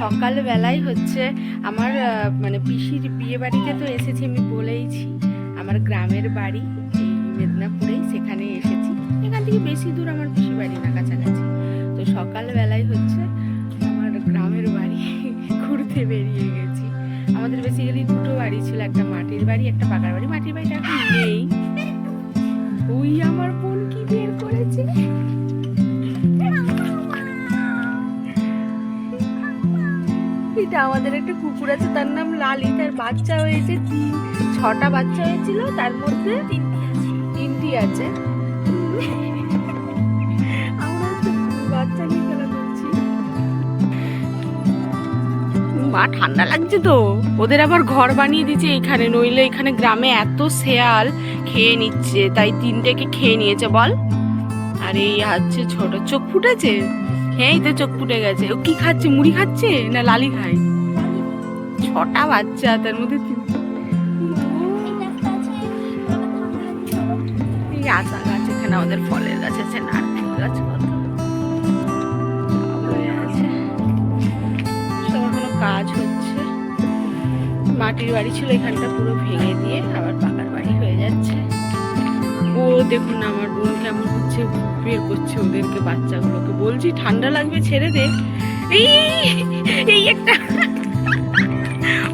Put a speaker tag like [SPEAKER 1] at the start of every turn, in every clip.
[SPEAKER 1] সকালবেলায় হচ্ছে আমার মানে পিসির বিয়ে বাড়িতে তো এসেছি আমি বলেইছি। আমার গ্রামের বাড়ি এই মেদিনীপুরেই সেখানে এসেছি। এখান থেকে বেশি দূর আমার পিসি বাড়ি না, কাছাকাছি। তো সকালবেলায় হচ্ছে আমার গ্রামের বাড়ি ঘুরতে বেরিয়ে গেছি। আমাদের বেসিক্যালি দুটো বাড়ি ছিল, একটা মাটির বাড়ি, একটা পাকার বাড়ি। মাটির বাড়িটা এখন নেই। এটা আমাদের একটা কুকুর আছে, তার নাম লালি। তার বাচ্চা হয়েছে তিন, ছটা বাচ্চা হয়েছিল, তার মধ্যে তিনটি আছে। মা, ঠান্ডা লাগছে তো। ওদের আবার ঘর বানিয়ে দিয়েছে এখানে, নইলে এখানে গ্রামে এত শেয়াল খেয়ে নিচ্ছে, তাই তিনটেকে খেয়ে নিয়েছে, বল। আর এই হচ্ছে ছোট, চোখ ফুটেছে? হ্যাঁ তো চোখ ফুটে গেছে। ও কি খাচ্ছে, মুড়ি খাচ্ছে না লালি খায়? ছটা বাচ্চা, তার মধ্যে এই আতা এখানে আমাদের ফলের গাছ আছে, নারকেল গাছ কত। কাজ হচ্ছে। মাটির বাড়ি ছিল এখানটা পুরো ভেঙে দিয়ে আবার পাকার বাড়ি হয়ে যাচ্ছে। ও দেখুন আমার বোন কেমন হচ্ছে বের করছে ওদেরকে, বাচ্চাগুলোকে। বলছি, ঠান্ডা লাগবে, ছেড়ে দে। এই একটা,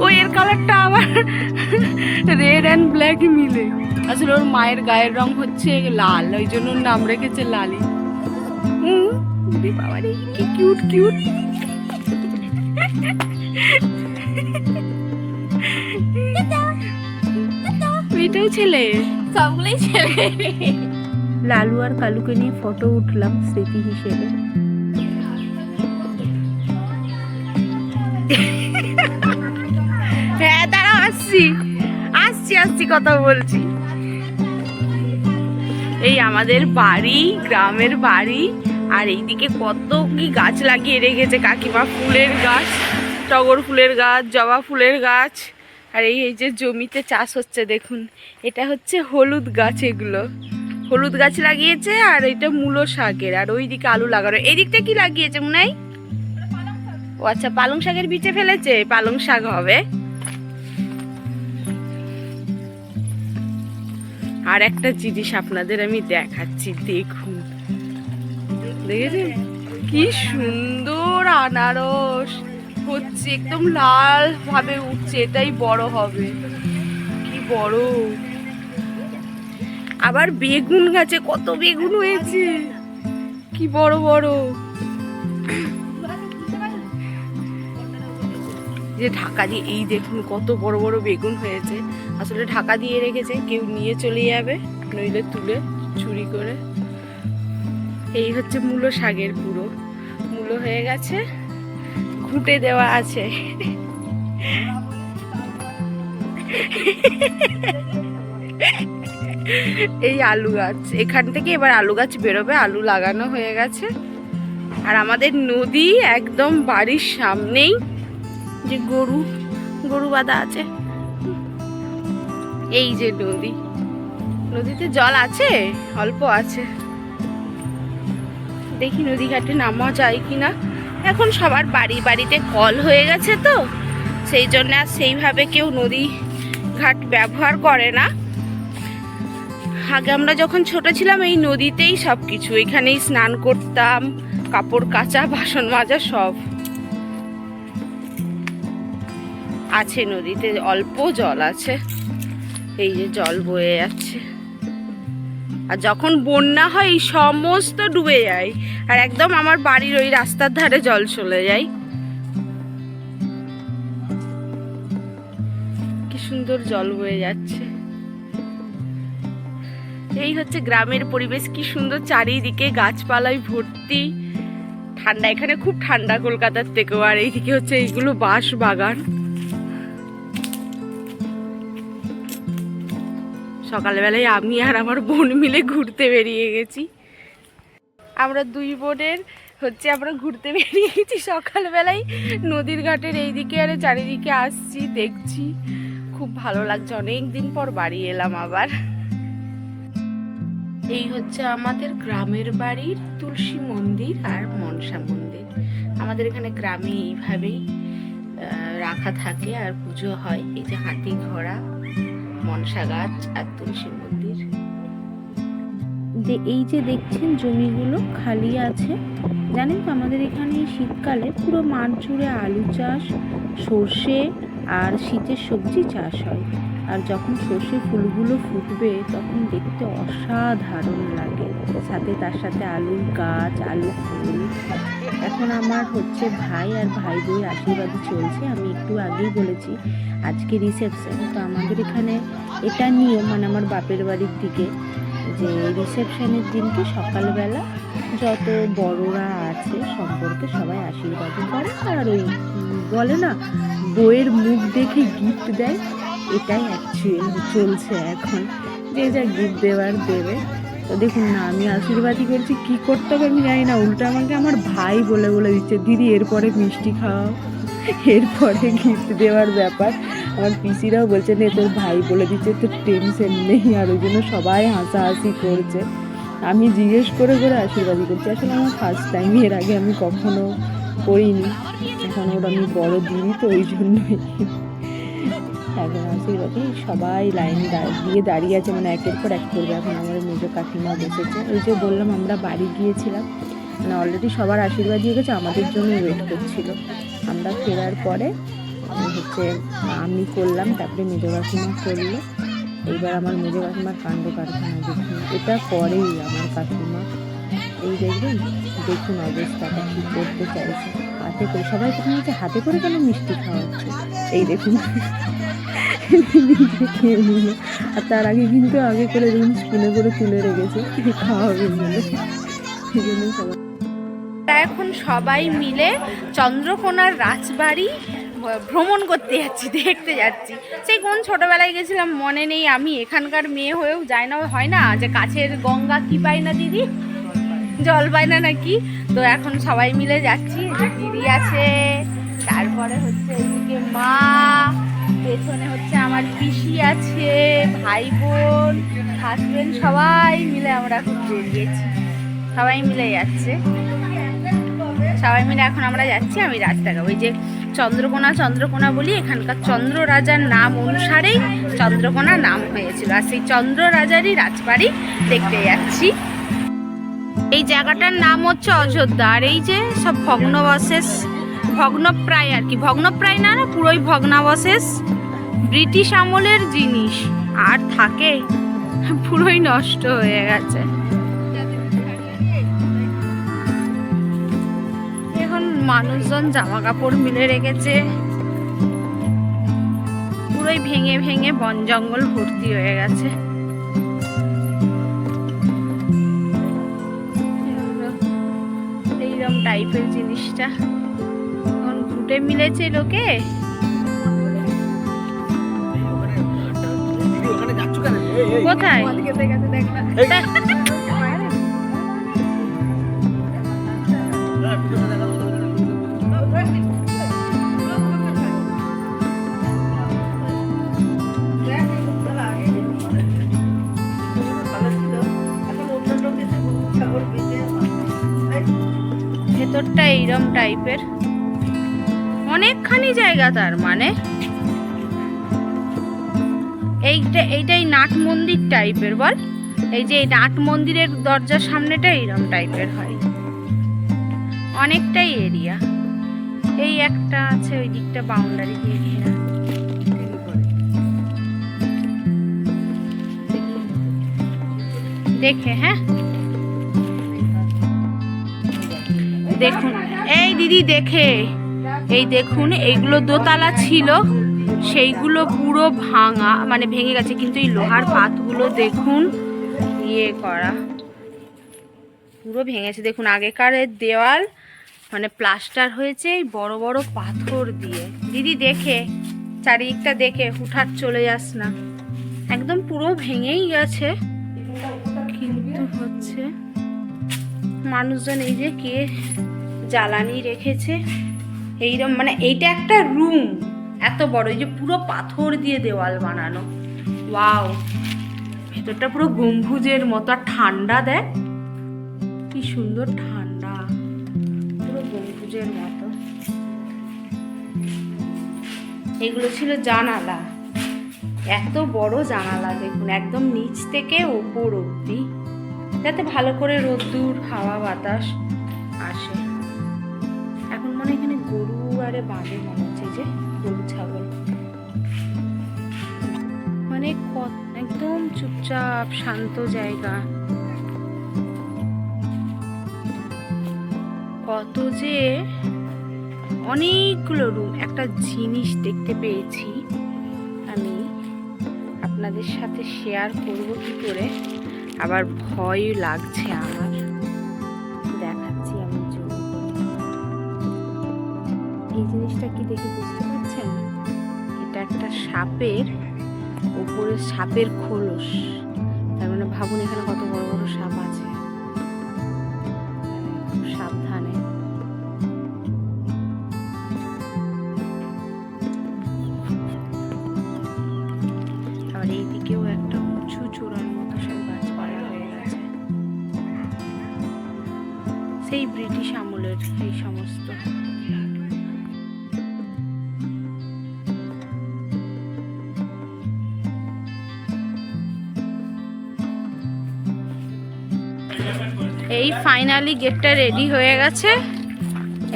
[SPEAKER 1] ও এর কালারটা আবার রেড অ্যান্ড ব্ল্যাক মিলে। আসলে ওর মায়ের গায়ের রং হচ্ছে লাল, ওই জন্য নাম রেখেছে লালি। কি কিউট কিউট এটাও ছেলে?
[SPEAKER 2] সবগুলোই ছেলে
[SPEAKER 1] লালু আর কালুকে নিয়ে ফটো উঠলাম স্মৃতি হিসেবে। হ্যাঁ দাঁড়াও, আসছি। আসছি আসছি, কথা বলছি। এই আমাদের বাড়ি, গ্রামের বাড়ি, আর এইদিকে কত কি গাছ লাগিয়ে রেখেছে কাকিমা, ফুলের গাছ, টগর ফুলের গাছ, জবা ফুলের গাছ। আর এই এই যে জমিতে চাষ হচ্ছে, দেখুন, এটা হচ্ছে হলুদ গাছ এগুলো। হলুদ গাছ লাগিয়েছে আর এটা মূলো শাকের, আর ওই দিকে আলু লাগানো। এই দিকটা কি লাগিয়েছে মনে হয় ও আচ্ছা পালং শাকের বিচে ফেলেছে, পালং শাক হবে। আর একটা জিনিস আপনাদের আমি দেখাচ্ছি, দেখুন। দেখেছেন? কি সুন্দর আনারস। হচ্ছে, একদম লাল ভাবে উঠছে, এটাই বড় হবে। কি বড়। আবার বেগুন গাছে, কত বেগুন হয়েছে। কি বড় বড়। যে ঢাকা দিয়ে, এই দেখুন কত বড় বড় বেগুন হয়েছে। আসলে ঢাকা দিয়ে রেখেছে, কেউ নিয়ে চলে যাবে, নইলে তুলে চুরি করে। এই হচ্ছে মূলো শাকের পুরো। মূলো হয়ে গেছে। ঘুঁটে দেওয়া আছে। এই আলু গাছ। এখান থেকে এবার আলু গাছ বেরোবে, আলু লাগানো হয়ে গেছে। আর আমাদের নদী একদম বাড়ির সামনেই, যে গরু গরু বাঁধা আছে। এই যে নদী। নদীতে জল আছে? অল্প আছে। দেখি নদী ঘাটে নামা যায় কিনা। এখন সবার বাড়ি বাড়িতে কল হয়ে গেছে তো, সেই জন্য আর সেইভাবে কেউ নদী ঘাট ব্যবহার করে না। আগে আমরা যখন ছোট ছিলাম এই নদীতেই সব কিছু, এখানেই স্নান করতাম, কাপড় কাচা, বাসন মাজা সব। আছে নদীতে, অল্প জল আছে, এই যে জল বয়ে যাচ্ছে। আর যখন বন্যা হয়, এই সমস্ত ডুবে যায়। আর একদম আমার বাড়ির ওই রাস্তার ধারে জল চলে যায়। কি সুন্দর জল বয়ে যাচ্ছে। এই হচ্ছে গ্রামের পরিবেশ, কি সুন্দর চারিদিকে গাছপালায় ভর্তি। ঠান্ডা, এখানে খুব ঠান্ডা কলকাতার থেকেও, আর এইদিকে হচ্ছে এইগুলো বাঁশ বাগান সকালবেলায় আমি আর আমার বোন মিলে ঘুরতে বেরিয়ে গেছি। আমরা দুই বোনের হচ্ছে আমরা ঘুরতে বেরিয়ে গেছি সকালবেলায়। নদীর ঘাটের এইদিকে আর চারিদিকে আসছি, দেখছি। খুব ভালো লাগছে। অনেক দিন পর বাড়ি এলাম আবার। এই হচ্ছে আমাদের গ্রামের বাড়ির তুলসী মন্দির আর মনসা মন্দির। আমাদের এখানে গ্রামে এইভাবেই রাখা থাকে আর পুজো হয়। এই যে হাতি ঘোড়া মনসা গাছ আর তুলসী মন্দির। যে এই যে দেখছেন জমিগুলো খালি আছে, জানেন তো আমাদের এখানে শীতকালে পুরো মাঠ জুড়ে আলু চাষ, সর্ষে আর শীতের সবজি চাষ হয়। আর যখন সর্ষে ফুলগুলো ফুটবে, তখন দেখতে অসাধারণ লাগে। সাথে তার সাথে আলুর গাছ আলু ফুল। এখন আমার হচ্ছে ভাই আর ভাই বউয়ের আশীর্বাদই চলছে। আমি একটু আগেই বলেছি, আজকে রিসেপশন তো আমাদের এখানে এটা নিয়ম মানে আমার বাপের বাড়ির দিকে, যে রিসেপশনের দিনকে সকালবেলা যত বড়রা আছে সম্পর্কে সবাই আশীর্বাদ করে। আর ওই বলে না বইয়ের মুখ দেখে গিফট দেয়। এটাই অ্যাকচুয়ালি চলছে এখন। যে যা গিফট দেওয়ার দেবে। তো দেখুন না, আমি আশীর্বাদই করছি, কী করতে হবে আমি জানি না। উল্টো আমাকে আমার ভাই বলে বলে দিচ্ছে, দিদি, এরপরে মিষ্টি খাওয়াও এরপরে গিফট দেওয়ার ব্যাপার। আমার পিসিরাও বলছে, নে, তোর ভাই বলে দিচ্ছে, তোর টেনশন নেই। আর ওই জন্য সবাই হাসাহাসি করছে। আমি জিজ্ঞেস করে করে আশীর্বাদই করছি। আসলে আমার ফার্স্ট টাইম এর আগে আমি কখনো করিনি। এখন ওর আমি বড় দিদি, তো ওই জন্যই। এখন সবাই লাইন দিয়ে দাঁড়িয়ে আছে মানে একের পর এক করবে। এখন আমার মেজো কাকিমা বসেছে। ওই যে বললাম, আমরা বাড়ি গিয়েছিলাম। মানে অলরেডি সবার আশীর্বাদ দিয়ে গেছে, আমাদের জন্য ওয়েট করছিল। আমরা ফেরার পরে হচ্ছে, আমি করলাম, তারপরে মেজো কাকিমা করল। এইবার আমার মেজো কাকিমার কাণ্ড কারখানা দেখুন এটা করেই আমার কাকিমা। এই দেখবেন, দেখুন অবস্থাটা কি করতে চাইছে। হাতে করে সবাই প্রথমে হচ্ছে হাতে করে কেন মিষ্টি খাওয়াচ্ছে? এই দেখুন খেয়ে নিল। আর তার আগে কিন্তু আগে করে দেখুন স্পুনে করে তুলে রেখেছে খাওয়াবে বলে। সেই জন্য সবাই এখন সবাই মিলে চন্দ্রকোনার রাজবাড়ি ভ্রমণ করতে যাচ্ছি, দেখতে যাচ্ছি। সেই কোন ছোটবেলায় গেছিলাম, মনে নেই, আমি এখানকার মেয়ে হয়েও যায় না, হয় না যে কাছের গঙ্গা কি পাই না দিদি? জল পায় না নাকি? তো এখন সবাই মিলে যাচ্ছি দিদি আছে, তারপরে হচ্ছে এদিকে মা, পেছনে হচ্ছে আমার পিসি আছে, ভাই বোন হাজবেন্ড সবাই মিলে আমরা এখন বেরিয়েছি। সবাই মিলে যাচ্ছে। সবাই মিলে এখন আমরা যাচ্ছি, আমি রাস্তাটা ওই যে চন্দ্রকোনা চন্দ্রকোনা বলি, এখানকার চন্দ্র রাজার নাম অনুসারেই চন্দ্রকোনা নাম হয়েছিল। আর সেই চন্দ্র রাজারই রাজবাড়ি দেখতে যাচ্ছি। এই জায়গাটার নাম হচ্ছে অযোধ্যা। আর এই যে সব ভগ্নবশেষ, ভগ্নপ্রায় আর কি। ভগ্নপ্রায় না না, পুরোই ভগ্নাবশেষ। ব্রিটিশ আমলের জিনিস। আর থাকে, পুরোই নষ্ট হয়ে গেছে। এখন মানুষজন জামা কাপড় মিলে রেখেছে। পুরোই ভেঙে ভেঙে বন জঙ্গল ভর্তি হয়ে গেছে। টাইপের জিনিসটা। এখন ঘুটে মিলেছে লোকে। কোথায়? ভেতরটা এইরম টাইপের। অনেকখানি জায়গা তার মানে। এইটা, এইটাই নাট মন্দির টাইপের, বল। এই যে এই নাট মন্দিরের দরজার সামনেটা এইরকম টাইপের হয়। অনেকটাই এরিয়া। এই একটা আছে ওই দিকটা বাউন্ডারি ঘেরা দেখে হ্যাঁ? দেখুন। এই দিদি দেখে, এই দেখুন, এইগুলো দোতলা ছিল, সেইগুলো পুরো ভাঙা মানে ভেঙে গেছে, কিন্তু এই লোহার পাতগুলো দেখুন ইয়ে করা। পুরো ভেঙেছে। দেখুন, আগেকার দেওয়াল মানে প্লাস্টার হয়েছে এই বড় বড় পাথর দিয়ে। দিদি দেখে, চারিদিকটা দেখে হুঠাট চলে যাস না। একদম পুরো ভেঙেই গেছে, কিন্তু হচ্ছে, মানুষজন এই যে কে জ্বালানি রেখেছে। এইরকম মানে এইটা একটা রুম এত বড়। এই যে পুরো পাথর দিয়ে দেওয়াল বানানো। ওয়াও ভেতরটা পুরো গম্বুজের মতো। আর ঠান্ডা দেখ, কি সুন্দর ঠান্ডা। পুরো গম্বুজের মতো। এগুলো ছিল জানালা। এত বড় জানালা দেখুন, একদম নিচ থেকে ওপর অব্দি যাতে ভালো করে রোদ্দুর, হাওয়া, বাতাস আসে। মনে এখানে গরু আরে বাঁধে মনে হচ্ছে যে গরু, ছাগল। মানে একদম চুপচাপ, শান্ত জায়গা। কত যে অনেকগুলো রুম, একটা জিনিস দেখতে পেয়েছি আমি। আপনাদের সাথে শেয়ার করব কি করে। আবার ভয় লাগছে এই জিনিসটা কি দেখে বুঝতে পারছেন? এটা একটা সাপের উপরে সাপের খোলস। তার মানে ভাবুন এখানে কত বড় বড় সাপ আছে। সাবধানে। আবার এইদিকেও একটা উঁচু চূড়ার মতো সব গাছপালা হয়ে গেছে। সেই ব্রিটিশ আমলের এই সমস্ত এই ফাইনালি গেটটা রেডি হয়ে গেছে।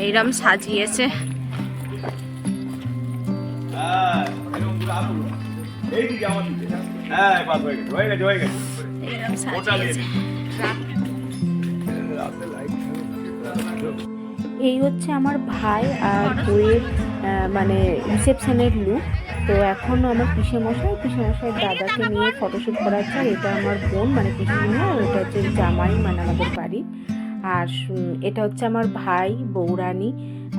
[SPEAKER 1] এইরম সাজিয়েছে। এই হচ্ছে আমার ভাই আর বইয়ের মানে রিসেপশনের লুক তো এখন আমার পিসে মশাই দাদাকে নিয়ে ফটোশ্যুট করাচ্ছে আর এটা আমার বোন মানে পিসিমণি আর এটা হচ্ছে জামাই মানে আমাদের বাড়ি। আর এটা হচ্ছে আমার ভাই বৌরানী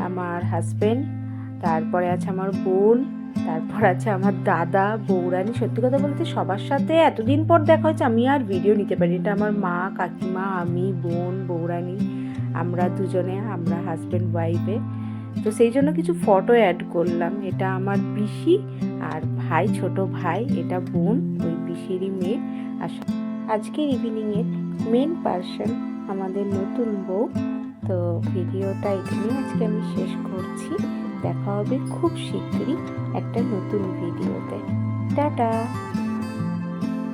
[SPEAKER 1] আমার হাজব্যান্ড তারপরে আছে আমার বোন তারপর আছে আমার দাদা বৌরানী। সত্যি কথা বলতে সবার সাথে এতদিন পর দেখা হচ্ছে আমি আর ভিডিও নিতে পারি এটা আমার মা কাকিমা আমি বোন বৌরানী আমরা দুজনে আমরা হাজব্যান্ড ওয়াইফে তো সেই জন্য কিছু ফটো অ্যাড করলাম। এটা আমার পিসি আর ভাই, ছোট ভাই, এটা বোন, ওই পিসিরই মেয়ে। আর আজকের ইভিনিংয়ের মেন পার্সন আমাদের নতুন বউ। তো ভিডিওটা এখানেই আজকে আমি শেষ করছি। দেখা হবে খুব শীঘ্রই একটা নতুন ভিডিওতে টাটা!